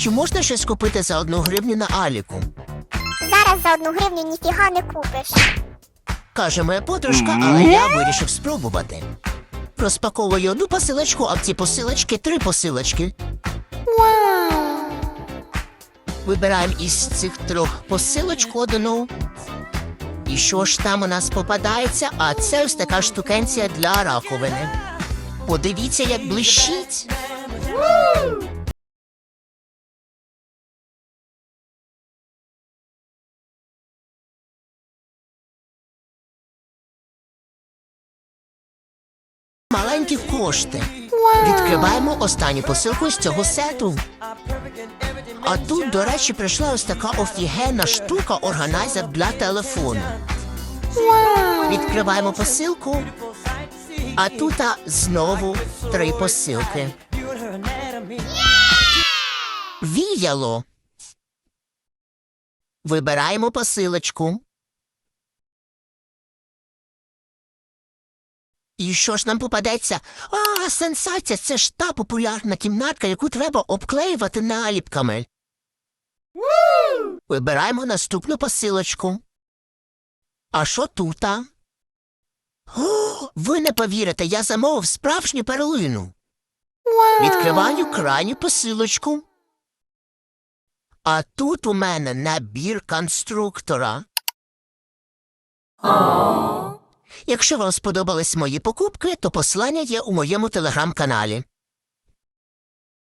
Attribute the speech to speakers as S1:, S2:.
S1: Чи можна щось купити за одну гривню на Аліку?
S2: Зараз за одну гривню ніфіга не купиш.
S1: Каже моя подружка, але я вирішив спробувати. Розпаковую одну посилочку, а в ці посилочки три посилочки. Вибираємо із цих трьох посилочку одну. І що ж там у нас попадається? А це ось така штукенція для раковини. Подивіться, як блищить. Маленькі кошти. Відкриваємо останню посилку з цього сету. А тут, до речі, прийшла ось така офігенна штука органайзер для телефону. Відкриваємо посилку. А тут а, знову три посилки. Віяло. Вибираємо посилочку. І що ж нам попадеться? А, сенсація, це ж та популярна кімнатка, яку треба обклеювати наліпками. Вибираємо наступну посилочку. А що тута? О, ви не повірите, я замовив справжню перлину. Відкриваю крайню посилочку. А тут у мене набір конструктора. Якщо вам сподобались мої покупки, то послання є у моєму телеграм-каналі.